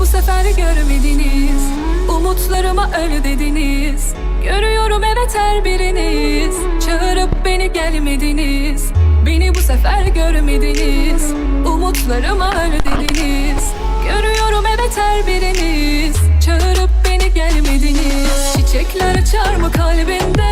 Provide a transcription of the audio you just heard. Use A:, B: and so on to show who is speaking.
A: bu sefer görmediniz. Umutlarıma öl dediniz. Görüyorum evet her biriniz. Çağırıp beni gelmediniz. Beni bu sefer görmediniz. Umutlarıma öl dediniz. Görüyorum evet her biriniz. Çağırıp beni gelmediniz. Çiçekler açar mı kalbinde?